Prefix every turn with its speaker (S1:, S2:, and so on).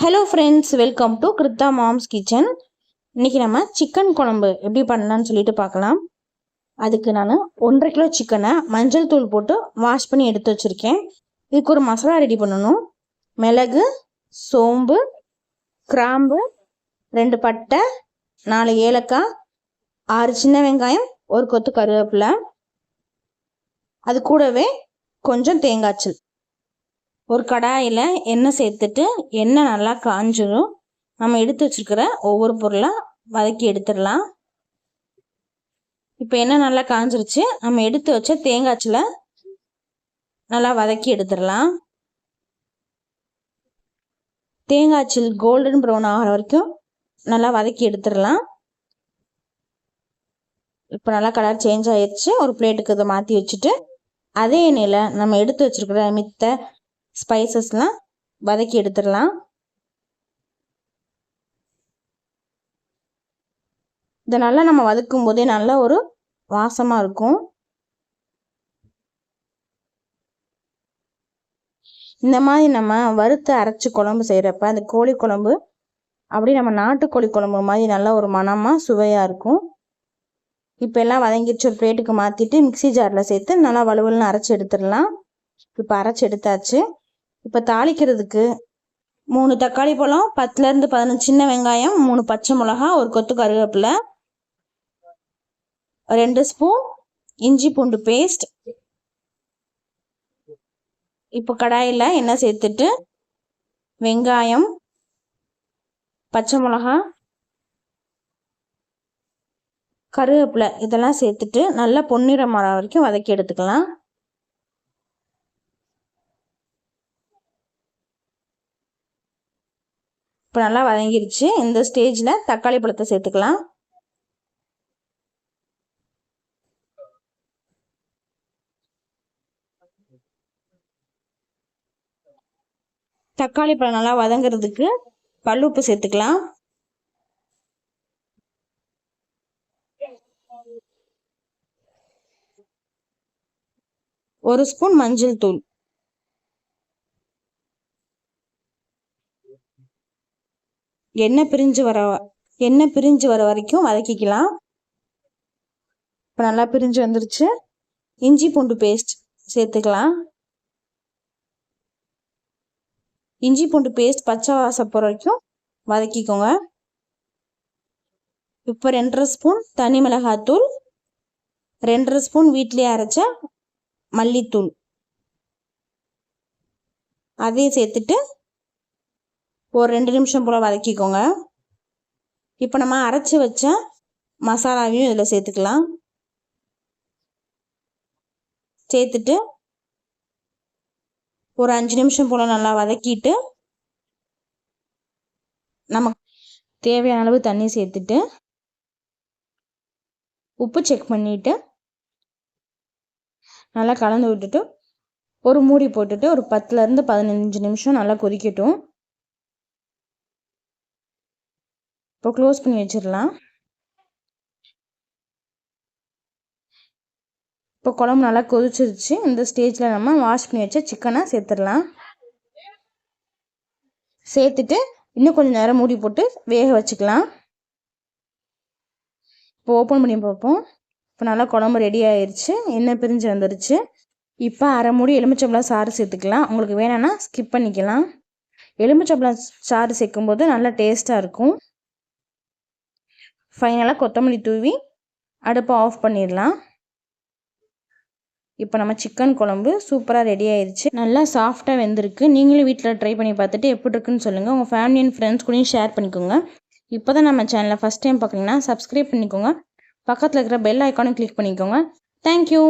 S1: Hello friends welcome to Krutha moms kitchen இன்றைக்கி நம்ம chicken குழம்பு எப்படி பண்ணலான்னு சொல்லிட்டு பார்க்கலாம். அதுக்கு நான் ஒன்றரை கிலோ சிக்கனை மஞ்சள் தூள் போட்டு வாஷ் பண்ணி எடுத்து வச்சுருக்கேன். இதுக்கு ஒரு மசாலா ரெடி பண்ணணும். மிளகு சோம்பு கிராம்பு ரெண்டு பட்டை நாலு ஏலக்காய் ஆறு சின்ன வெங்காயம் ஒரு கொத்து கருவேப்பிலை. அது கூடவே கொஞ்சம் தேங்காய்ச்சல் ஒரு கடாயில் எண்ணெய் சேர்த்துட்டு எண்ணெய் நல்லா காஞ்சிடும் நம்ம எடுத்து வச்சுருக்கிற ஒவ்வொரு பொருளாக வதக்கி எடுத்துடலாம். இப்போ எண்ணெய் நல்லா காஞ்சிருச்சு. நம்ம எடுத்து வச்ச தேங்காய்ச்சில் நல்லா வதக்கி எடுத்துடலாம். தேங்காய்ச்சில் கோல்டன் ப்ரௌன் ஆகிற வரைக்கும் நல்லா வதக்கி எடுத்துடலாம். இப்போ நல்லா கலர் சேஞ்ச் ஆயிடுச்சு ஒரு பிளேட்டுக்கு இதை மாற்றி வச்சுட்டு அதே எண்ணெயில் நம்ம எடுத்து வச்சுருக்கிற மித்த ஸ்பைசஸ்லாம் வதக்கி எடுத்துடலாம். இதை நல்லா நம்ம வதக்கும் போதே நல்ல ஒரு வாசமாக இருக்கும். இந்த மாதிரி நம்ம வறுத்து அரைச்சி குழம்பு செய்கிறப்ப அந்த கோழி குழம்பு அப்படி நம்ம நாட்டுக்கோழி குழம்பு மாதிரி நல்ல ஒரு மனமாக சுவையாக இருக்கும். இப்போ எல்லாம் வதங்கிடுச்சு ஒரு பிளேட்டுக்கு மாற்றிட்டு மிக்சி ஜாரில் சேர்த்து நல்லா வலுவலுன்னு அரைச்சி எடுத்துடலாம். இப்போ அரைச்சி எடுத்தாச்சு. இப்போ தாளிக்கிறதுக்கு மூணு தக்காளி பழம் பத்துலேருந்து பதினஞ்சு சின்ன வெங்காயம் மூணு பச்சை மிளகா ஒரு கொத்து கருவேப்பிலை ரெண்டு ஸ்பூன் இஞ்சி பூண்டு பேஸ்ட் இப்போ கடாயில் எண்ணெய் சேர்த்துட்டு வெங்காயம் பச்சை மிளகா கருவேப்பிலை இதெல்லாம் சேர்த்துட்டு நல்லா பொன்னிறம் மரம் வரைக்கும் வதக்கி எடுத்துக்கலாம். இப்போ நல்லா வதங்கிருச்சு. இந்த ஸ்டேஜில் தக்காளி பழத்தை சேர்த்துக்கலாம். தக்காளி பழம் நல்லா வதங்கிறதுக்கு கல்லுப்பு சேர்த்துக்கலாம். ஒரு ஸ்பூன் மஞ்சள் தூள். எண்ணெய் பிரிஞ்சு வர எண்ணெய் பிரிஞ்சு வர வரைக்கும் வதக்கிக்கலாம். இப்போ நல்லா பிரிஞ்சு வந்துருச்சு. இஞ்சி பூண்டு பேஸ்ட் சேர்த்துக்கலாம். இஞ்சி பூண்டு பேஸ்ட் பச்சை வாசம் போகிற வரைக்கும் வதக்கிக்கோங்க. இப்போ ரெண்டரை ஸ்பூன் தனி மிளகாத்தூள் ரெண்டரை ஸ்பூன் வீட்லேயே அரைச்ச மல்லித்தூள். அதையும் சேர்த்துட்டு ஒரு ரெண்டு நிமிஷம் போல் வதக்கிக்கோங்க. இப்போ நம்ம அரைச்சி வச்ச மசாலாவையும் இதில் சேர்த்துக்கலாம். சேர்த்துட்டு ஒரு அஞ்சு நிமிஷம் போல் நல்லா வதக்கிட்டு நமக்கு தேவையான அளவு தண்ணி சேர்த்துட்டு உப்பு செக் பண்ணிவிட்டு நல்லா கலந்து விட்டுட்டு ஒரு மூடி போட்டுட்டு ஒரு பத்துலேருந்து பதினஞ்சு நிமிஷம் நல்லா கொதிக்கட்டும். இப்போ க்ளோஸ் பண்ணி வச்சிடலாம். இப்போ குழம்பு நல்லா கொதிச்சிருச்சு. இந்த ஸ்டேஜில் நம்ம வாஷ் பண்ணி வச்ச சிக்கனை சேர்த்துடலாம். சேர்த்துட்டு இன்னும் கொஞ்சம் நேரம் மூடி போட்டு வேக வச்சுக்கலாம். இப்போ ஓப்பன் பண்ணி பார்ப்போம். இப்போ நல்லா குழம்பு ரெடி ஆயிடுச்சு எண்ணெய் பிரிஞ்சு வந்துருச்சு. இப்போ அரை மூடி எலுமிச்சம்பழம் சாறு சேர்த்துக்கலாம். உங்களுக்கு வேணும்னா ஸ்கிப் பண்ணிக்கலாம். எலுமிச்சம்பழம் சாறு சேர்க்கும்போது நல்லா டேஸ்ட்டாக இருக்கும். ஃபைனலாக கொத்தமல்லி தூவி அடுப்பை ஆஃப் பண்ணிடலாம். இப்போ நம்ம சிக்கன் குழம்பு சூப்பராக ரெடி ஆயிடுச்சு நல்லா சாஃப்டாக வெந்திருக்கு. நீங்களும் வீட்டில் ட்ரை பண்ணி பார்த்துட்டு எப்படி இருக்குன்னு சொல்லுங்கள் உங்கள் ஃபேமிலி அண்ட் ஃப்ரெண்ட்ஸ் கூடயும் ஷேர் பண்ணிக்கோங்க. இப்போ தான் நம்ம சேனலை ஃபஸ்ட் டைம் பார்க்குறீங்கன்னா சப்ஸ்கிரைப் பண்ணிக்கோங்க. பக்கத்தில் இருக்கிற பெல் ஐக்கானும் கிளிக் பண்ணிக்கோங்க. Thank you